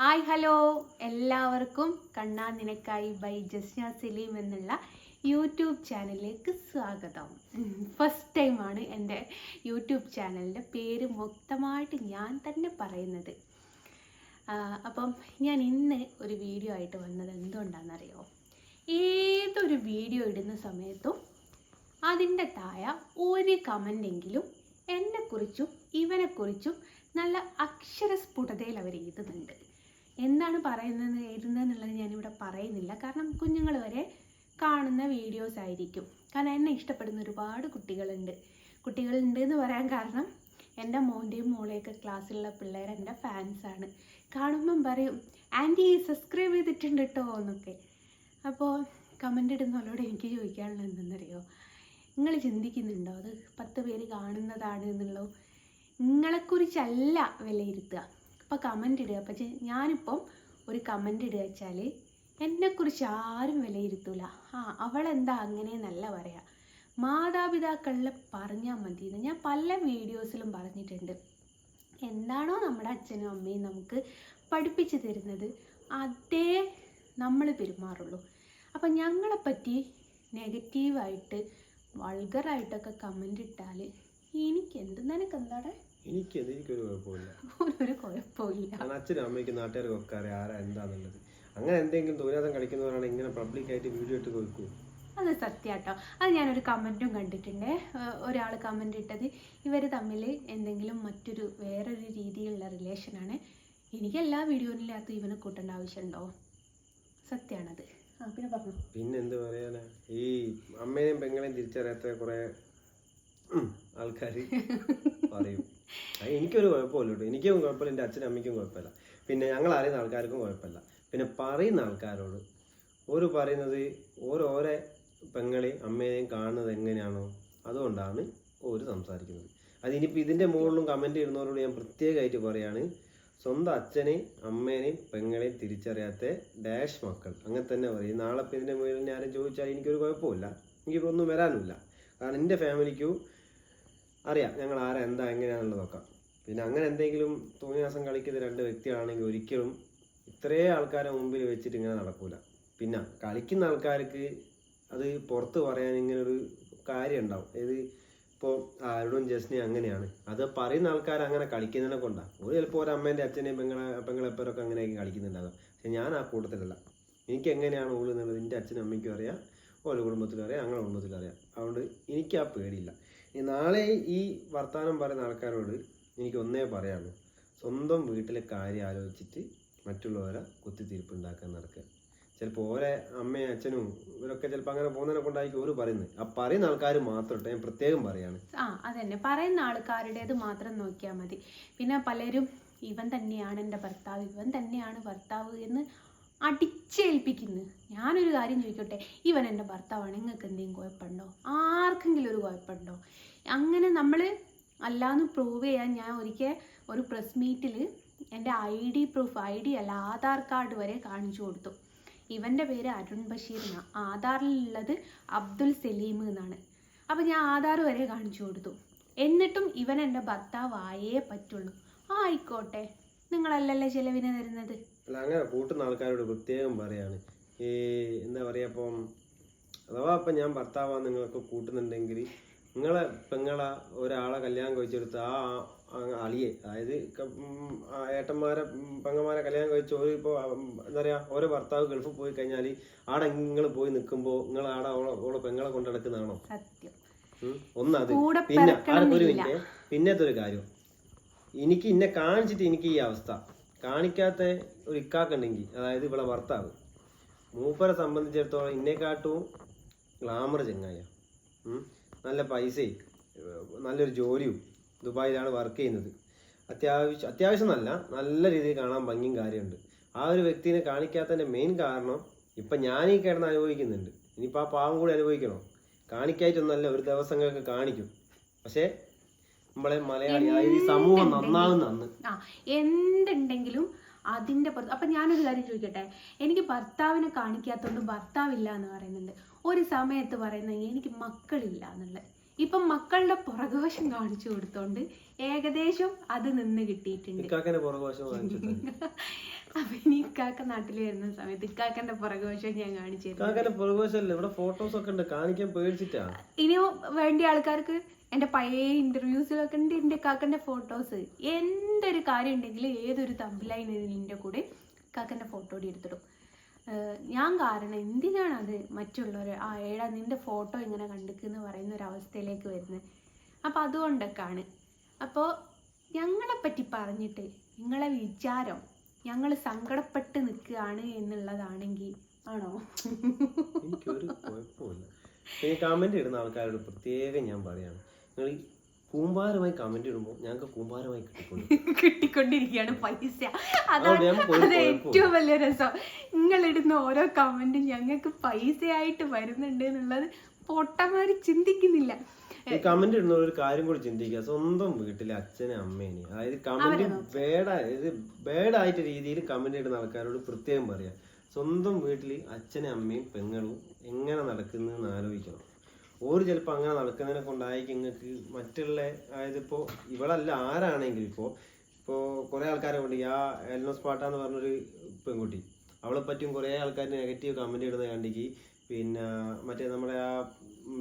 Hi hello. എല്ലാവർക്കും കണ്ണാ നിനക്കായി by Jasna Saleem എന്നുള്ള യൂട്യൂബ് ചാനലിലേക്ക് സ്വാഗതം. ഫസ്റ്റ് ടൈമാണ് എന്റെ യൂട്യൂബ് ചാനലിന്റെ പേര് മൊത്തമായിട്ട് ഞാൻ തന്നെ പറയുന്നത്. അപ്പം ഞാൻ ഇന്ന് ഒരു വീഡിയോ ആയിട്ട് വന്നത് എന്തുകൊണ്ടാണെന്നറിയോ? ഏതൊരു വീഡിയോ ഇടുന്ന സമയത്തും അതിന്റെ താഴെ ഒരു കമന്റെങ്കിലും എന്നെക്കുറിച്ചും ഇവനെക്കുറിച്ചും നല്ല അക്ഷരസ്ഫുടതയിൽ അവർ എഴുതുന്നുണ്ട്. എന്താണ് പറയുന്നത് എഴുതുന്നതെന്നുള്ളത് ഞാനിവിടെ പറയുന്നില്ല. കാരണം കുഞ്ഞുങ്ങൾ വരെ കാണുന്ന വീഡിയോസ് ആയിരിക്കും. കാരണം എന്നെ ഇഷ്ടപ്പെടുന്ന ഒരുപാട് കുട്ടികളുണ്ട്. കുട്ടികളുണ്ട് എന്ന് പറയാൻ കാരണം എന്റെ മോന്റെയും മോളെയൊക്കെ ക്ലാസ്സിലുള്ള പിള്ളേർ എന്റെ ഫാൻസാണ് കാണുമ്പം പറയും ആന്റി സബ്സ്ക്രൈബ് ചെയ്തിട്ടുണ്ട് കേട്ടോ എന്നൊക്കെ. അപ്പോൾ കമന്റ് ഇടുന്നവരോട് എനിക്ക് ചോദിക്കാനുള്ളത് എന്തെന്നറിയോ നിങ്ങൾ ചിന്തിക്കുന്നുണ്ടോ? അത് പത്ത് പേര് കാണുന്നതാണ് എന്നുള്ളോ? നിങ്ങളെക്കുറിച്ചല്ല വിലയിരുത്തുക. ഇപ്പോൾ കമന്റ് ഇടുക. അപ്പം ഞാനിപ്പം ഒരു കമന്റ് ഇടുക വെച്ചാൽ എന്നെക്കുറിച്ച് ആരും വിലയിരുത്തൂല. ആ അവളെന്താ അങ്ങനെയെന്നല്ല പറയാം. മാതാപിതാക്കളിൽ പറഞ്ഞാൽ മതി എന്ന് ഞാൻ പല വീഡിയോസിലും പറഞ്ഞിട്ടുണ്ട്. എന്താണോ നമ്മുടെ അച്ഛനും അമ്മയും നമുക്ക് പഠിപ്പിച്ചു തരുന്നത് അതേ നമ്മൾ പെരുമാറുള്ളൂ. അപ്പം ഞങ്ങളെപ്പറ്റി നെഗറ്റീവായിട്ട് വൾഗറായിട്ടൊക്കെ കമന്റ് ഇട്ടാൽ എനിക്ക് എന്ത് എനിക്കത് എനിക്കൊരു കുഴപ്പമില്ല. ഒരു കുഴപ്പമില്ല. കാരണം അച്ഛനും അമ്മയ്ക്കും നാട്ടുകാർക്കും ഒക്കെ അറിയാം ആരാ എന്താന്നുള്ളത്. അങ്ങനെ എന്തെങ്കിലും ദൂരാതം കളിക്കുന്നവരാണ് ഇങ്ങനെ പബ്ലിക്കായിട്ട് വീഡിയോ ഇട്ട് കൊടുക്കൂ. അത് സത്യാട്ടോ അത് ഞാനൊരു കമന്റും കണ്ടിട്ടുണ്ട്. ഒരാൾ കമന്റ് ഇട്ടത് ഇവർ തമ്മിൽ എന്തെങ്കിലും മറ്റൊരു വേറൊരു രീതിയിലുള്ള റിലേഷനാണ് എനിക്ക് എല്ലാ വീഡിയോയിലും ഇവനെ കൂട്ടേണ്ട ആവശ്യമുണ്ടോ? സത്യമാണത് ആ പിന്നെ പറഞ്ഞു. പിന്നെ എന്ത് പറയാനാ? ഈ അമ്മേനെയും പെങ്ങളെയും തിരിച്ചറിയാത്ത കുറെ ആൾക്കാർ പറയും. എനിക്കൊരു കുഴപ്പമില്ല എനിക്കും കുഴപ്പമില്ല എന്റെ അച്ഛനും അമ്മയ്ക്കും കുഴപ്പമില്ല. പിന്നെ ഞങ്ങൾ അറിയുന്ന ആൾക്കാർക്കും കുഴപ്പമില്ല. പിന്നെ പറയുന്ന ആൾക്കാരോട് ഒരു പറയുന്നത് ഓരോരോ പെങ്ങളെയും അമ്മേനെയും കാണുന്നത് എങ്ങനെയാണോ അതുകൊണ്ടാണ് ഒരു സംസാരിക്കുന്നത്. അതിനിപ്പോൾ ഇതിന്റെ മുകളിലും കമന്റ് ഇടുന്നവരോട് ഞാൻ പ്രത്യേകമായിട്ട് പറയാണ് സ്വന്തം അച്ഛനെയും അമ്മേനെയും പെങ്ങളെയും തിരിച്ചറിയാത്ത ഡാഷ് മക്കൾ. അങ്ങനെ തന്നെ പറയും. നാളെ ഇപ്പം ഇതിന്റെ മുകളിൽ ഞാൻ ആരും ചോദിച്ചാൽ എനിക്കൊരു കുഴപ്പമില്ല. എനിക്കിപ്പോൾ ഒന്നും വരാനില്ല കാരണം എന്റെ ഫാമിലിക്കും അറിയാം. ഞങ്ങൾ ആരാ എന്താ നോക്കാം. പിന്നെ അങ്ങനെ എന്തെങ്കിലും തോന്നിയാസം കളിക്കുന്ന രണ്ട് വ്യക്തികളാണെങ്കിൽ ഒരിക്കലും ഇത്രേ ആൾക്കാരെ മുമ്പിൽ വെച്ചിട്ട് ഇങ്ങനെ നടക്കൂല. പിന്നെ കളിക്കുന്ന ആൾക്കാർക്ക് അത് പുറത്ത് പറയാൻ ഇങ്ങനെ ഒരു കാര്യം ഉണ്ടാവും. ഏത് ഇപ്പോൾ ആരോടും ജസ്നി അങ്ങനെയാണ്. അത് പറയുന്ന ആൾക്കാർ അങ്ങനെ കളിക്കുന്നതിനെ കൊണ്ടാണ് ഒരു ചിലപ്പോൾ ഒരു അമ്മേന്റെ അച്ഛനെയും പെങ്ങളെ പെങ്ങളെപ്പരൊക്കെ അങ്ങനെയൊക്കെ കളിക്കുന്നുണ്ടാകാം. പക്ഷെ ഞാൻ ആ കൂട്ടത്തിലല്ല. എനിക്ക് എങ്ങനെയാണ് ഉള്ളത് എന്നുള്ളത് എന്റെ അച്ഛനും അമ്മയ്ക്കും അറിയാം. ഓരോ കുടുംബത്തിലും അറിയാം. ഞങ്ങളുടെ കുടുംബത്തിലും അറിയാം. അതുകൊണ്ട് എനിക്ക് ആ പേടിയില്ല. നാളെ ഈ വർത്തമാനം പറയുന്ന ആൾക്കാരോട് എനിക്ക് ഒന്നേ പറയാനുള്ളൂ. സ്വന്തം വീട്ടിലെ കാര്യം ആലോചിച്ചിട്ട് മറ്റുള്ളവരെ കുത്തിത്തിരിപ്പ് ഉണ്ടാക്കാൻ നടക്കുക. ചിലപ്പോൾ ഓരോ അമ്മയും അച്ഛനും ഇവരൊക്കെ ചിലപ്പോൾ അങ്ങനെ പോകുന്നതിനെ കൊണ്ടായിരിക്കും ഓര് പറയുന്നത്. ആ പറയുന്ന ആൾക്കാർ മാത്രം ഞാൻ പ്രത്യേകം പറയാണ്. ആ അതന്നെ. പറയുന്ന ആൾക്കാരുടേത് മാത്രം നോക്കിയാൽ മതി. പിന്നെ പലരും ഇവൻ തന്നെയാണ് എന്റെ ഭർത്താവ് ഇവൻ തന്നെയാണ് ഭർത്താവ് എന്ന് അടിച്ചേൽപ്പിക്കുന്നു. ഞാനൊരു കാര്യം ചോദിക്കട്ടെ? ഇവൻ എന്റെ ഭർത്താവാണ്. നിങ്ങൾക്ക് എന്തെങ്കിലും കുഴപ്പമുണ്ടോ? ആർക്കെങ്കിലും ഒരു കുഴപ്പമുണ്ടോ? അങ്ങനെ നമ്മൾ അല്ലാന്ന് പ്രൂവ് ചെയ്യാൻ ഞാൻ ഒരിക്കൽ ഒരു പ്രസ് മീറ്റിൽ എന്റെ I D proof I D അല്ല ആധാർ കാർഡ് വരെ കാണിച്ചു കൊടുത്തു. ഇവന്റെ പേര് അരുൺ ബഷീർ എന്നാണ് ആധാറിലുള്ളത് അബ്ദുൽ സലീം എന്നാണ്. അപ്പോൾ ഞാൻ ആധാർ വരെ കാണിച്ചു കൊടുത്തു. എന്നിട്ടും ഇവൻ എന്റെ ഭർത്താവായേ പറ്റുള്ളൂ. ആയിക്കോട്ടെ. നിങ്ങളല്ലല്ലേ ചിലവിന് തരുന്നത്. അല്ല അങ്ങനെ കൂട്ടുന്ന ആൾക്കാരോട് പ്രത്യേകം പറയാണ്. ഈ എന്താ പറയുക ഇപ്പം അഥവാ ഇപ്പം ഞാൻ ഭർത്താവാ നിങ്ങൾക്ക് കൂട്ടുന്നുണ്ടെങ്കിൽ നിങ്ങളെ പെങ്ങളെ ഒരാളെ കല്യാണം കഴിച്ചെടുത്ത് ആ അളിയെ അതായത് ഏട്ടന്മാരെ പെങ്ങന്മാരെ കല്യാണം കഴിച്ച് ഒരു ഇപ്പോൾ എന്താ പറയുക ഓരോ ഭർത്താവ് ഗൾഫിൽ പോയി കഴിഞ്ഞാൽ ആടെ നിങ്ങൾ പോയി നിൽക്കുമ്പോൾ നിങ്ങൾ ആടെ ഓളെ പെങ്ങളെ കൊണ്ട് നടക്കുന്നതാണോ? സത്യം. ഉം? ഒന്നത് പിന്നെ ആർക്കൊരു പിന്നെ പിന്നത്തെ ഒരു കാര്യം. എനിക്ക് ഇന്നെ കാണിച്ചിട്ട് എനിക്ക് ഈ അവസ്ഥ. കാണിക്കാത്ത ഒരു ഇക്കാക്കുണ്ടെങ്കിൽ അതായത് ഇവിടെ ഭർത്താവ് മൂപ്പരെ സംബന്ധിച്ചിടത്തോളം ഇന്നേക്കാട്ടും ഗ്ലാമർ ചെങ്ങായ. നല്ല പൈസയും നല്ലൊരു ജോലിയും ദുബായിലാണ് വർക്ക് ചെയ്യുന്നത്. അത്യാവശ്യം അത്യാവശ്യം നല്ല നല്ല രീതിയിൽ കാണാൻ ഭംഗിയും കാര്യമുണ്ട്. ആ ഒരു വ്യക്തിനെ കാണിക്കാത്തതിന്റെ മെയിൻ കാരണം ഇപ്പൊ ഞാനീ കിടന്ന് അനുഭവിക്കുന്നുണ്ട്. ഇനിയിപ്പോൾ ആ പാവം കൂടി അനുഭവിക്കണോ? കാണിക്കായിട്ടൊന്നല്ല ഒരു ദിവസങ്ങൾക്ക് കാണിക്കും. പക്ഷേ നമ്മളെ മലയാളി ഈ സമൂഹം നന്നാവുന്ന നന്ന്. ആ എന്തുണ്ടെങ്കിലും അതിന്റെ പുറത്ത് അപ്പൊ ഞാനൊരു കാര്യം ചോദിക്കട്ടെ? എനിക്ക് ഭർത്താവിനെ കാണിക്കാത്തതുകൊണ്ട് ഭർത്താവില്ല എന്ന് പറയുന്നുണ്ട്. ഒരു സമയത്ത് പറയുന്ന എനിക്ക് മക്കളില്ല എന്നുള്ളത്. ഇപ്പം മക്കളുടെ പുറകോശം കാണിച്ചു കൊടുത്തോണ്ട് ഏകദേശം അത് നിന്ന് കിട്ടിയിട്ടുണ്ട്. അപ്പൊ ഇനി ഇക്കാക്ക നാട്ടിൽ വരുന്ന സമയത്ത് ഇക്കാക്കന്റെ പുറകോശം ഞാൻ കാണിച്ചു തരും ഇനിയോ വേണ്ടിയ ആൾക്കാർക്ക് എന്റെ പഴയ ഇന്റർവ്യൂസിലൊക്കെ ഉണ്ട് എന്റെ കാക്കന്റെ ഫോട്ടോസ് എന്തൊരു കാര്യം ഉണ്ടെങ്കിൽ ഏതൊരു തമ്പിലൈനിന്റെ കൂടെ കാക്കന്റെ ഫോട്ടോ എടുത്തിടും. ഏഹ് ഞാൻ കാരണം എന്തിനാണ് അത് മറ്റുള്ളവർ ആ ഏടാ നിന്റെ ഫോട്ടോ ഇങ്ങനെ കണ്ടിക്കുന്ന പറയുന്ന ഒരു അവസ്ഥയിലേക്ക് വരുന്നത്. അപ്പോൾ അതുകൊണ്ടൊക്കെയാണ്. അപ്പോൾ ഞങ്ങളെപ്പറ്റി പറഞ്ഞിട്ട് നിങ്ങളെ വിചാരം ഞങ്ങൾ സങ്കടപ്പെട്ട് നിൽക്കുകയാണ് എന്നുള്ളതാണെങ്കിൽ ആണോ? എനിക്കൊരു കുഴപ്പമില്ല. ഈ കമന്റ് ഇടുന്ന ആൾക്കാരോട് പ്രത്യേകം ഞാൻ പറയാണ്. നിങ്ങൾ കൂമ്പാരമായി കമന്റ് ഇടുമ്പോൾ ഞങ്ങൾക്ക് കൂമ്പാരമായി കിട്ടിക്കൊണ്ട് കിട്ടിക്കൊണ്ടിരിക്കുകയാണ് പൈസ. അതാണ് അത് ഏറ്റവും വലിയ രസം. നിങ്ങൾ ഇടുന്ന ഓരോ കമന്റും ഞങ്ങൾക്ക് പൈസയായിട്ട് വരുന്നുണ്ട് എന്നുള്ളത് പൊട്ടമാര് ചിന്തിക്കുന്നില്ല. കമന്റ് ഇടുന്ന ഒരു കാര്യം കൂടി ചിന്തിക്കുക. സ്വന്തം വീട്ടിലെ അച്ഛനെ അമ്മേനെ. അതായത് കമന്റ് ബേഡ് ബേഡായിട്ട് രീതിയിൽ കമന്റ് ഇടുന്ന ആൾക്കാരോട് പ്രത്യേകം പറയാം. സ്വന്തം വീട്ടിൽ അച്ഛനും അമ്മയും പെങ്ങളും എങ്ങനെ നടക്കുന്നതെന്ന് ആലോചിക്കണം. ഓര് ചിലപ്പോൾ അങ്ങനെ നടക്കുന്നതിനെ കൊണ്ടായിരിക്കും നിങ്ങൾക്ക് മറ്റുള്ള അതായത് ഇപ്പോൾ ഇവളല്ല ആരാണെങ്കിലും ഇപ്പോൾ ഇപ്പോൾ കുറേ ആൾക്കാരെ കൊണ്ട് ആ എൽനോസ് പാട്ട എന്ന് പറഞ്ഞൊരു പെൺകുട്ടി അവളെ പറ്റിയും കുറേ ആൾക്കാർ നെഗറ്റീവ് കമന്റ് ഇടുന്ന കണ്ടിക്ക് പിന്നെ മറ്റേ നമ്മുടെ ആ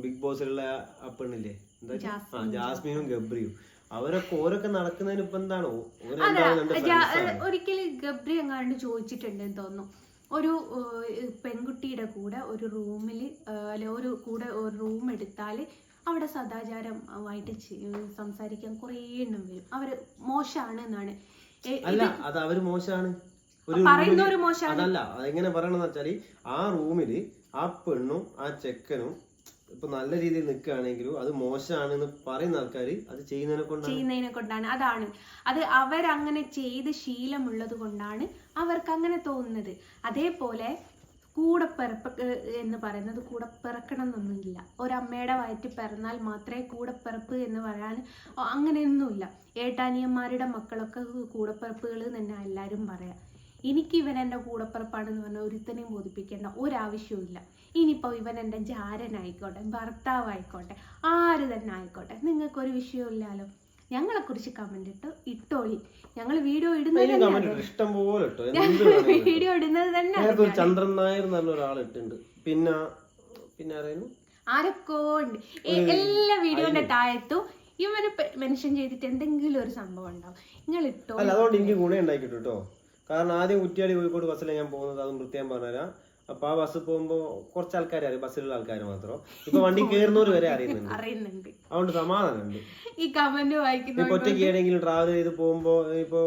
ബിഗ് ബോസിലുള്ള ആ പെണ്ണില്ലേ എന്താ ആ ജാസ്മിനും ഗബ്രിയും അവരൊക്കെ ഓരൊക്കെ നടക്കുന്നതിന് ഇപ്പൊ എന്താണോ. ഒരിക്കലും ഗബ്രി എങ്ങാണ്ട് ചോദിച്ചിട്ടുണ്ടെന്ന് തോന്നുന്നു. ഒരു പെൺകുട്ടിയുടെ കൂടെ ഒരു റൂമിൽ അല്ലെ ഒരു കൂടെ ഒരു റൂം എടുത്താൽ അവിടെ സദാചാരമായിട്ട് സംസാരിക്കാൻ കുറേ എണ്ണം വരും. അവർ മോശമാണ് എന്നാണ് അല്ല അത് അവർ മോശമാണ് ഒരു പറയുന്ന ഒരു മോശമാണ് അതല്ല അതെങ്ങനെ പറയണെന്ന് വെച്ചാൽ ആ റൂമിൽ ആ പെണ്ണും ആ ചെക്കനും ഇപ്പൊ നല്ല രീതിയിൽ നിൽക്കുകയാണെങ്കിലും അത് മോശമാണെന്ന് പറയുന്ന ആൾക്കാർ അത് ചെയ്യുന്നതിനെ കൊണ്ടാണ്. ചെയ്യുന്നതിനെ കൊണ്ടാണ്. അതാണ്. അത് അവരങ്ങനെ ചെയ്ത് ശീലമുള്ളത് കൊണ്ടാണ് അവർക്ക് അങ്ങനെ തോന്നുന്നത്. അതേപോലെ കൂടെ എന്ന് പറയുന്നത് കൂടെ പിറക്കണം എന്നൊന്നുമില്ല ഒരമ്മയുടെ വയറ്റിൽ പിറന്നാൽ മാത്രമേ കൂടപ്പിറപ്പ് എന്ന് പറയാൻ അങ്ങനെയൊന്നുമില്ല. ഏട്ടാനിയന്മാരുടെ മക്കളൊക്കെ കൂടപ്പിറപ്പുകൾ തന്നെ എല്ലാവരും പറയാം. എനിക്ക് ഇവൻ എന്റെ കൂടപ്പിറപ്പാണെന്ന് പറഞ്ഞാൽ ഒരുത്തനെയും ബോധിപ്പിക്കേണ്ട ഒരാവശ്യവും ഇല്ല ഇനിയിപ്പോൾ ഇവൻ എന്റെ ജാരനായിക്കോട്ടെ ഭർത്താവായിക്കോട്ടെ ആര് തന്നെ ആയിക്കോട്ടെ നിങ്ങൾക്കൊരു വിഷയമില്ലല്ലോ ഞങ്ങളെക്കുറിച്ച് കമന്റ് ഇട്ട് ഇട്ടോളി. ഞങ്ങൾ വീഡിയോ ഇടുന്നത്. വീഡിയോ ഇടുന്നത് തന്നെ ചന്ദ്രൻ നായർ പറഞ്ഞ ഇട്ടുണ്ട് പിന്നെ പിന്നെ ആരൊക്കെ ഉണ്ട് എല്ലാ വീഡിയോന്റെ താഴത്തും ഇവന് മെൻഷൻ ചെയ്തിട്ട് എന്തെങ്കിലും ഒരു സംഭവം ഉണ്ടാവും. നിങ്ങൾ ഇട്ടോ അതുകൊണ്ട് എനിക്ക് ഗുണം ഉണ്ടാക്കിട്ടു കേട്ടോ കാരണം ആദ്യം കുറ്റിയാടി കോഴിക്കോട് ബസ്സിലാണ് ഞാൻ പോകുന്നത് അതും പ്രത്യേകം പറഞ്ഞുതരാം. അപ്പൊ ആ ബസ് പോകുമ്പോൾ കുറച്ച് ആൾക്കാർ അറിയാം ബസ്സിലുള്ള ആൾക്കാർ മാത്രം. ഇപ്പൊ വണ്ടി കയറുന്നവർ വരെ അറിയുന്നുണ്ട്. അറിയുന്നുണ്ട്. അതുകൊണ്ട് സമാധാനമുണ്ട്. ഈ കമന്റ് വായിക്കുന്ന ഇപ്പൊ ഒറ്റയ്ക്ക് ഏതെങ്കിലും ട്രാവൽ ചെയ്ത് പോകുമ്പോ ഇപ്പൊ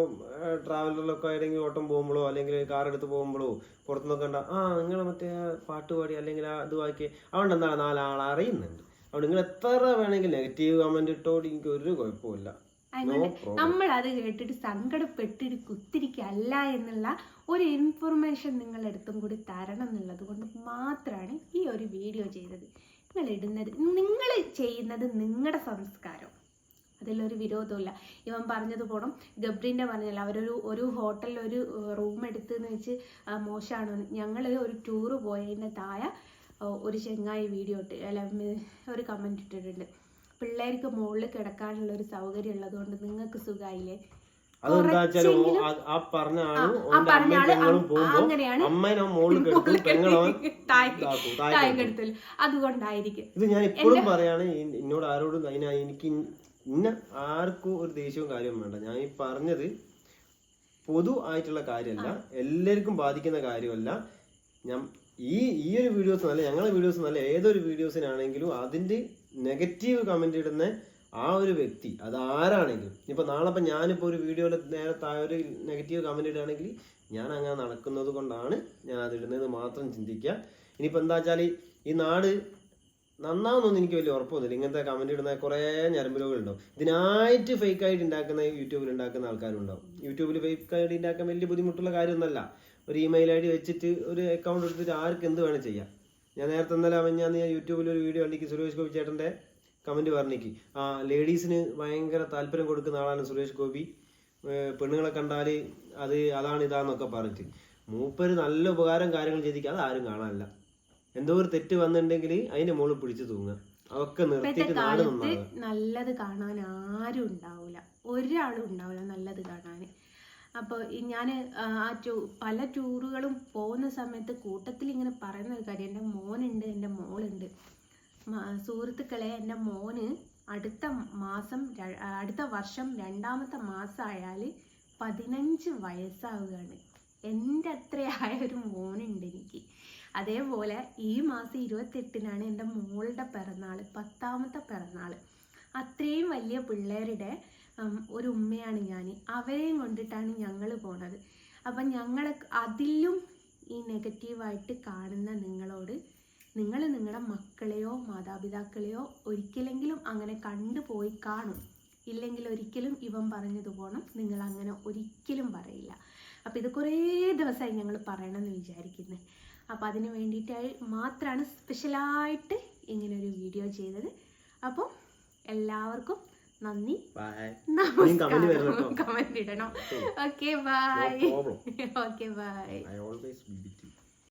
ട്രാവലറിലൊക്കെ ഏതെങ്കിലും ഓട്ടം പോകുമ്പോഴോ അല്ലെങ്കിൽ കാർ എടുത്ത് പോകുമ്പോഴോ പുറത്തുനിന്നൊക്കെ ഉണ്ടാ ആ നിങ്ങൾ മറ്റേ പാട്ട് പാടി അല്ലെങ്കിൽ ആ ഇത് വാക്കി അതുകൊണ്ട് എന്താണ് നാലാൾ അറിയുന്നുണ്ട് അതുകൊണ്ട് നിങ്ങൾ എത്ര വേണമെങ്കിൽ നെഗറ്റീവ് കമന്റ് ഇട്ടോട് എനിക്ക് ഒരു കുഴപ്പമില്ല അതുകൊണ്ട് നമ്മൾ അത് കേട്ടിട്ട് സങ്കടപ്പെട്ടിട്ട് കുത്തിരിക്കല്ല എന്നുള്ള ഒരു ഇൻഫർമേഷൻ നിങ്ങളെടുത്തും കൂടി തരണം എന്നുള്ളത് കൊണ്ട് മാത്രമാണ് ഈ ഒരു വീഡിയോ ചെയ്തത്. നിങ്ങൾ ഇടുന്നത് നിങ്ങൾ ചെയ്യുന്നത് നിങ്ങളുടെ സംസ്കാരം. അതിലൊരു വിരോധമില്ല ഇവൻ പറഞ്ഞത് പോണം ഗബ്രീന്റെ പറഞ്ഞല്ല അവരൊരു ഒരു ഹോട്ടലിൽ ഒരു റൂം എടുത്തെന്ന് വെച്ച് മോശമാണ് ഞങ്ങൾ ഒരു ടൂറ് പോയതിന്റെ താഴെ ഒരു ചെങ്ങായി വീഡിയോ ഇട്ട് അല്ല ഒരു കമന്റ് ഇട്ടിട്ടുണ്ട്. പിള്ളേർക്ക് മുകളിൽ കിടക്കാനുള്ള ഒരു സൗകര്യം ഉള്ളത് കൊണ്ട് നിങ്ങൾക്ക് സുഖമായില്ലേ അതുകൊണ്ടായിരിക്കും. ഇത് ഞാൻ ഇപ്പോഴും പറയാണ് എന്നോട് ആരോടും എനിക്ക് ഇന്ന ആർക്കും ഒരു ദേഷ്യവും കാര്യവും വേണ്ട. ഞാൻ ഈ പറഞ്ഞത് പൊതു ആയിട്ടുള്ള കാര്യമല്ല എല്ലാവർക്കും ബാധിക്കുന്ന കാര്യമല്ല. ഞാൻ ഈ ഈ ഒരു വീഡിയോസ് നല്ല ഞങ്ങളുടെ വീഡിയോസ് നല്ല ഏതൊരു വീഡിയോസിനാണെങ്കിലും അതിന്റെ നെഗറ്റീവ് കമന്റ് ഇടുന്ന ആ ഒരു വ്യക്തി അത് ആരാണെങ്കിലും. ഇപ്പോൾ നാളെ ഇപ്പം ഞാനിപ്പോൾ ഒരു വീഡിയോയിൽ നേരെ താഴെ ഒരു നെഗറ്റീവ് കമന്റ് ഇടുകയാണെങ്കിൽ ഞാൻ അങ്ങനെ നടക്കുന്നത് കൊണ്ടാണ് ഞാൻ അതിടുന്നത് മാത്രം ചിന്തിക്കുക. ഇനിയിപ്പോൾ എന്താ വെച്ചാൽ ഈ നാട് നന്നാവുന്നൊന്നും എനിക്ക് വലിയ ഉറപ്പൊന്നുമില്ല. ഇങ്ങനത്തെ കമന്റ് ഇടുന്ന കുറേ ഞരമ്പ് രോഗങ്ങളുണ്ടാവും ഇതിനായിട്ട് ഫേക്ക് ആയിട്ട് ഉണ്ടാക്കുന്ന യൂട്യൂബിൽ ഉണ്ടാക്കുന്ന ആൾക്കാരുണ്ടാവും. യൂട്യൂബിൽ ഫേക്ക് ആയിട്ട് ഉണ്ടാക്കാൻ വലിയ ബുദ്ധിമുട്ടുള്ള കാര്യമൊന്നുമല്ല. ഒരു ഇമെയിൽ ഐ ഡി വെച്ചിട്ട് ഒരു അക്കൗണ്ട് എടുത്തിട്ട് ആർക്ക് എന്ത് വേണം ചെയ്യാം. ഞാൻ നേരത്തെ ഇന്നലെ അവൻ ഞാൻ യൂട്യൂബിൽ ഒരു വീഡിയോ കണ്ടിക്ക് സുരേഷ് ഗോപി ചേട്ടന്റെ കമന്റ് പറഞ്ഞിക്ക്. ആ ലേഡീസിന് ഭയങ്കര താല്പര്യം കൊടുക്കുന്ന ആളാണ് സുരേഷ് ഗോപി. പെണ്ണുങ്ങളെ കണ്ടാൽ അത് അതാണ് ഇതാന്നൊക്കെ പറഞ്ഞിട്ട്. മൂപ്പര് നല്ല ഉപകാരം കാര്യങ്ങൾ ചെയ്തിരിക്കുക അത് ആരും കാണാനില്ല. എന്തോ ഒരു തെറ്റ് വന്നിട്ടുണ്ടെങ്കിൽ അതിന്റെ മുകളിൽ പിടിച്ചു തൂങ്ങുക. അതൊക്കെ നിർത്തിയിട്ട് നാട് നല്ലത് കാണാൻ ആരും ഉണ്ടാവില്ല. ഒരാളും ഉണ്ടാവില്ല നല്ലത് കാണാൻ. അപ്പോൾ ഞാൻ ആ ടൂ പല ടൂറുകളും പോകുന്ന സമയത്ത് കൂട്ടത്തിൽ ഇങ്ങനെ പറയുന്ന ഒരു കാര്യം. എന്റെ മോനുണ്ട് എന്റെ മോളുണ്ട്. സുഹൃത്തുക്കളെ എന്റെ മോന് അടുത്ത മാസം അടുത്ത വർഷം രണ്ടാമത്തെ മാസമായാൽ പതിനഞ്ച് വയസ്സാവുകയാണ്. എന്റെ അത്രയായ ഒരു മോനുണ്ട് എനിക്ക്. അതേപോലെ ഈ മാസം ഇരുപത്തെട്ടിനാണ് എന്റെ മോളുടെ പിറന്നാൾ പത്താമത്തെ പിറന്നാൾ അത്രയും വലിയ പിള്ളേരുടെ ഒരു ഉമ്മയാണ് ഞാൻ അവരെയും കൊണ്ടിട്ടാണ് ഞങ്ങൾ പോണത്. അപ്പം ഞങ്ങൾ അതിലും ഈ നെഗറ്റീവായിട്ട് കാണുന്ന നിങ്ങളോട് നിങ്ങൾ നിങ്ങളുടെ മക്കളെയോ മാതാപിതാക്കളെയോ ഒരിക്കലെങ്കിലും അങ്ങനെ കണ്ടുപോയി കാണും. ഇല്ലെങ്കിൽ ഒരിക്കലും ഇവൻ പറഞ്ഞത് പോണം. നിങ്ങൾ അങ്ങനെ ഒരിക്കലും പറയില്ല. അപ്പോൾ ഇത് കുറേ ദിവസമായി ഞങ്ങൾ പറയണമെന്ന് വിചാരിക്കുന്നത് അപ്പോൾ അതിന് വേണ്ടിയിട്ടായി മാത്രമാണ് സ്പെഷ്യലായിട്ട് ഇങ്ങനൊരു വീഡിയോ ചെയ്തത്. അപ്പോൾ എല്ലാവർക്കും നന്ദി. ബൈ. കമന്റ് ഇടണം ഓക്കെ ബൈ ഓക്കെ ബൈ